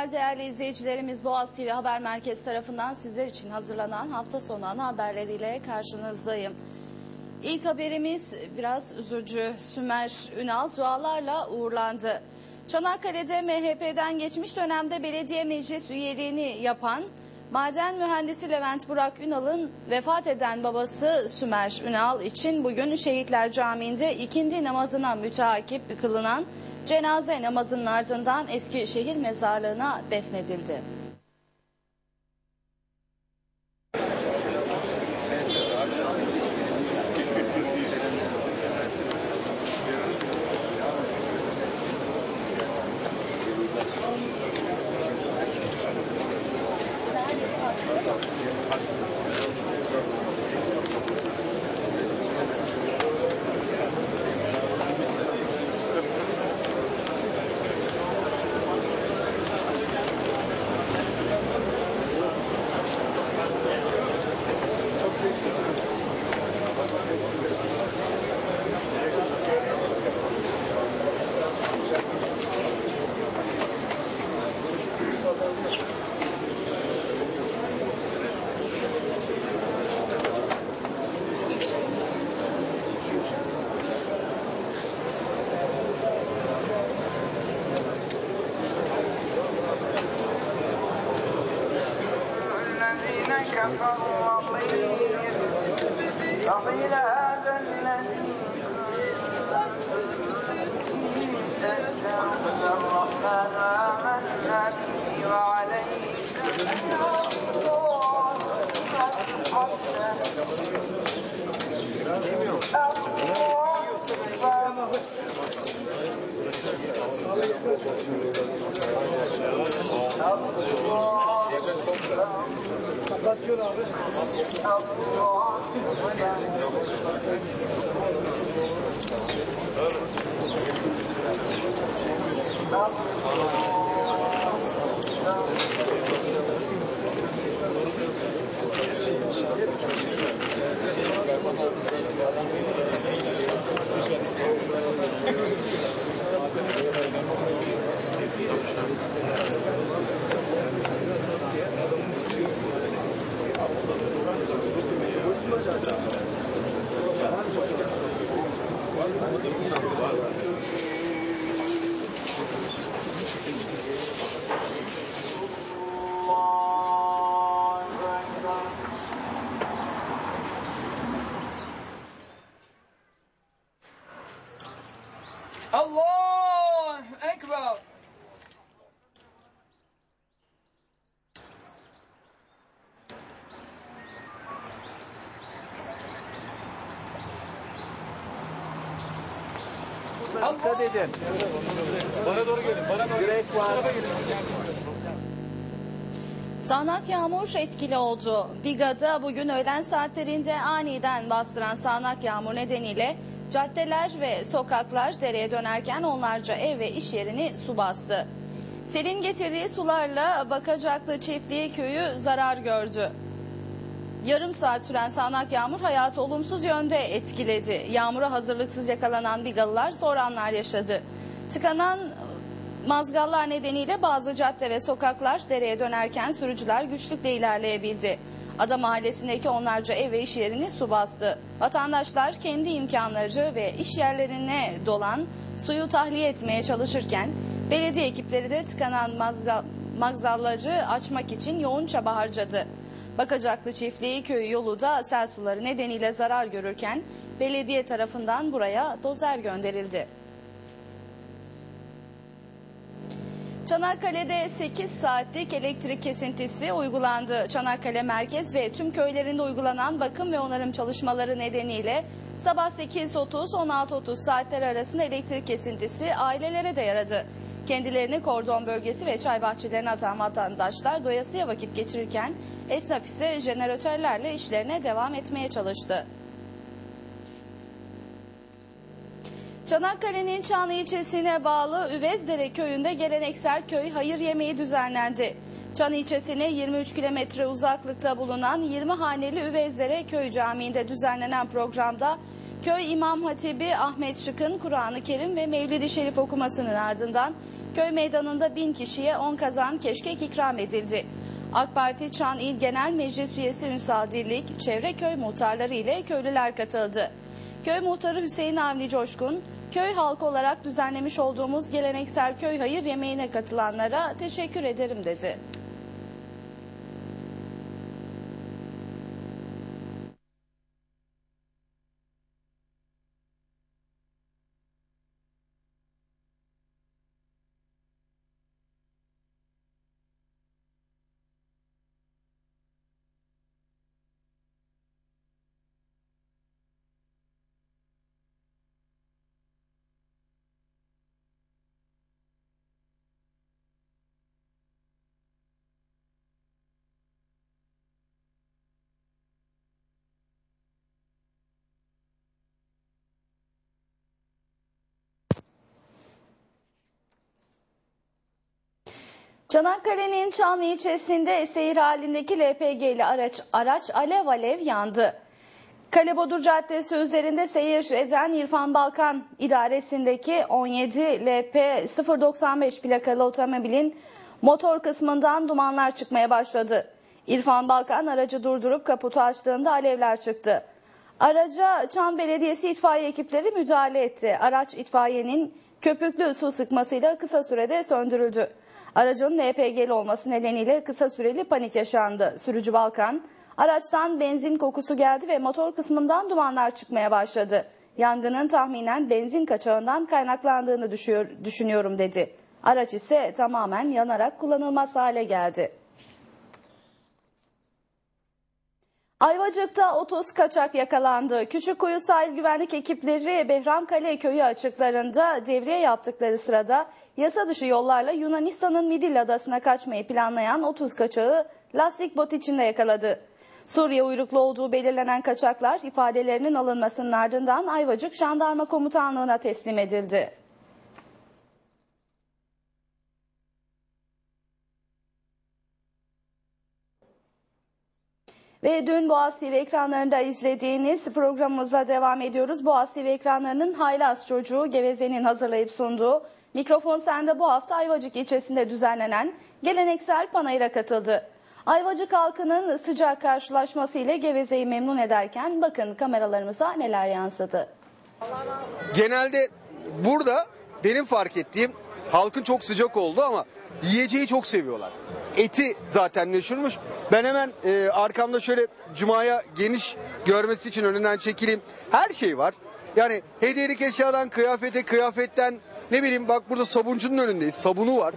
Merhabalar değerli izleyicilerimiz Boğaz TV Haber Merkezi tarafından sizler için hazırlanan hafta sonu ana haberleriyle karşınızdayım. İlk haberimiz biraz üzücü. Sümer Ünal dualarla uğurlandı. Çanakkale'de MHP'den geçmiş dönemde belediye meclis üyeliğini yapan maden mühendisi Levent Burak Ünal'ın vefat eden babası Sümer Ünal için bugün Şehitler Camii'nde ikindi namazına müteakip kılınan cenaze namazının ardından Eskişehir mezarlığına defnedildi. كفروا وقيل وقيل هذا الذي تدعون الرحمن آمنا به وعليه الله Kapatıyor abi. Dikkat edin. Bana doğru gelin. Bana doğru Direkt var. Sağnak yağmur etkili oldu. Biga'da bugün öğlen saatlerinde aniden bastıran sağanak yağmur nedeniyle caddeler ve sokaklar dereye dönerken onlarca ev ve iş yerini su bastı. Selin getirdiği sularla Bakacaklı Çiftliği köyü zarar gördü. Yarım saat süren sağanak yağmur hayatı olumsuz yönde etkiledi. Yağmura hazırlıksız yakalanan Bigalılar zor yaşadı. Tıkanan mazgallar nedeniyle bazı cadde ve sokaklar dereye dönerken sürücüler güçlükle ilerleyebildi. Ada mahallesindeki onlarca ev ve iş yerini su bastı. Vatandaşlar kendi imkanları ve iş yerlerine dolan suyu tahliye etmeye çalışırken belediye ekipleri de tıkanan mazgal, magzalları açmak için yoğun çaba harcadı. Bakacaklı Çiftliği köyü yolu da sel suları nedeniyle zarar görürken belediye tarafından buraya dozer gönderildi. Çanakkale'de 8 saatlik elektrik kesintisi uygulandı. Çanakkale merkez ve tüm köylerinde uygulanan bakım ve onarım çalışmaları nedeniyle sabah 8.30-16.30 saatler arasında elektrik kesintisi ailelere de yaradı. Kendilerini kordon bölgesi ve çay bahçelerine atan vatandaşlar doyasıya vakit geçirirken esnaf ise jeneratörlerle işlerine devam etmeye çalıştı. Çanakkale'nin Çanlı ilçesine bağlı Üvezdere köyünde geleneksel köy hayır yemeği düzenlendi. Çan ilçesine 23 kilometre uzaklıkta bulunan 20 haneli Üvezdere köy camiinde düzenlenen programda Köy İmam Hatibi Ahmet Şık'ın Kur'an-ı Kerim ve Mevlid-i Şerif okumasının ardından köy meydanında bin kişiye 10 kazan keşkek ikram edildi. AK Parti Çan İl Genel Meclis Üyesi Ünsal Dirlik, çevre köy muhtarları ile köylüler katıldı. Köy muhtarı Hüseyin Avni Coşkun, köy halkı olarak düzenlemiş olduğumuz geleneksel köy hayır yemeğine katılanlara teşekkür ederim dedi. Çanakkale'nin Çanlı ilçesinde seyir halindeki LPG'li araç, araç alev alev yandı. Kalebodur Caddesi üzerinde seyir eden İrfan Balkan idaresindeki 17 LP 095 plakalı otomobilin motor kısmından dumanlar çıkmaya başladı. İrfan Balkan aracı durdurup kaputu açtığında alevler çıktı. Araca Çan Belediyesi itfaiye ekipleri müdahale etti. Araç itfaiyenin köpüklü su sıkmasıyla kısa sürede söndürüldü. Aracın LPG'li olması nedeniyle kısa süreli panik yaşandı. Sürücü Balkan, araçtan benzin kokusu geldi ve motor kısmından dumanlar çıkmaya başladı. Yangının tahminen benzin kaçağından kaynaklandığını düşünüyorum dedi. Araç ise tamamen yanarak kullanılmaz hale geldi. Ayvacık'ta 30 kaçak yakalandı. Küçükkuyu sahil güvenlik ekipleri Behramkale köyü açıklarında devriye yaptıkları sırada yasa dışı yollarla Yunanistan'ın Midilli adasına kaçmayı planlayan 30 kaçağı lastik bot içinde yakaladı. Suriye uyruklu olduğu belirlenen kaçaklar ifadelerinin alınmasının ardından Ayvacık Jandarma Komutanlığı'na teslim edildi. Ve dün Boğaz TV ekranlarında izlediğiniz programımızla devam ediyoruz. Boğaz TV ekranlarının Haylaz Çocuğu Geveze'nin hazırlayıp sunduğu Mikrofon Sende bu hafta Ayvacık ilçesinde düzenlenen geleneksel panayıra katıldı. Ayvacık halkının sıcak karşılaşması ile Geveze'yi memnun ederken bakın kameralarımıza neler yansıdı. genelde burada benim fark ettiğim halkın çok sıcak oldu ama yiyeceği çok seviyorlar. Eti zaten meşhurmuş. Ben hemen e, arkamda şöyle Cuma'ya geniş görmesi için önünden çekileyim. Her şey var. Yani hediyelik eşyadan kıyafete, kıyafetten ne bileyim bak burada sabuncunun önündeyiz. Sabunu var.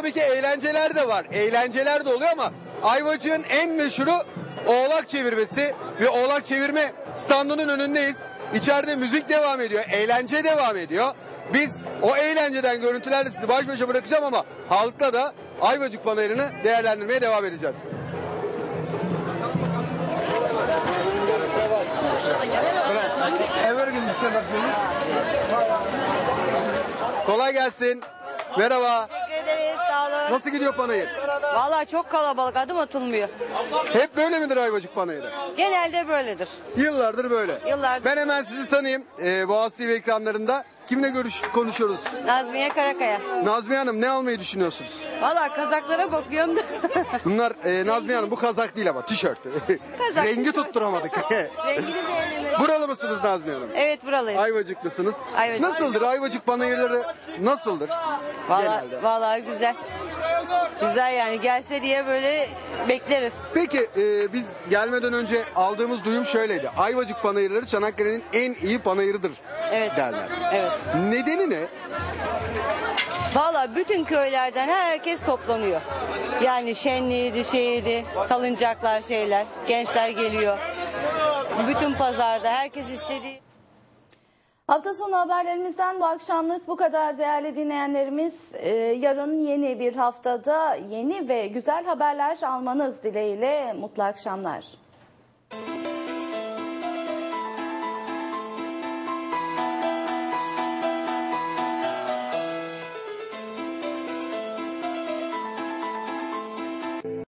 Tabii ki eğlenceler de var. Eğlenceler de oluyor ama Ayvacık'ın en meşhuru oğlak çevirmesi ve oğlak çevirme standının önündeyiz. İçeride müzik devam ediyor, eğlence devam ediyor. Biz o eğlenceden görüntülerle sizi baş başa bırakacağım ama halkla da Ayvacık Panayırı'nı değerlendirmeye devam edeceğiz. Kolay gelsin. Merhaba. Sağ olun. Nasıl gidiyor Panayır? Vallahi çok kalabalık adım atılmıyor. Hep böyle midir Ayvacık Panayırı? Genelde böyledir. Yıllardır böyle. Yıllardır. Ben hemen sizi tanıyayım. Ee, Boğaz TV ekranlarında. Kimle görüş konuşuyoruz? Nazmiye Karakaya. Nazmiye Hanım ne almayı düşünüyorsunuz? Vallahi kazaklara bakıyorum da. Bunlar e, Nazmiye Hanım bu kazak değil ama tişört. Kazak, Rengi tişört. tutturamadık. Rengini beğendim. Buralı mısınız Nazmiye Hanım? Evet buralıyım. Ayvacıklısınız. Ayvacık. Nasıldır Ayvacık panayırları nasıldır? Vallahi, genelde? vallahi güzel. Güzel yani gelse diye böyle bekleriz. Peki e, biz gelmeden önce aldığımız duyum şöyleydi. Ayvacık panayırları Çanakkale'nin en iyi panayırıdır Evet. derler. Evet. Nedeni ne? Vallahi bütün köylerden herkes toplanıyor. Yani şenliğiydi, şeyiydi, salıncaklar şeyler. Gençler geliyor. Bütün pazarda herkes istediği Hafta sonu haberlerimizden bu akşamlık bu kadar değerli dinleyenlerimiz. Ee, yarın yeni bir haftada yeni ve güzel haberler almanız dileğiyle mutlu akşamlar.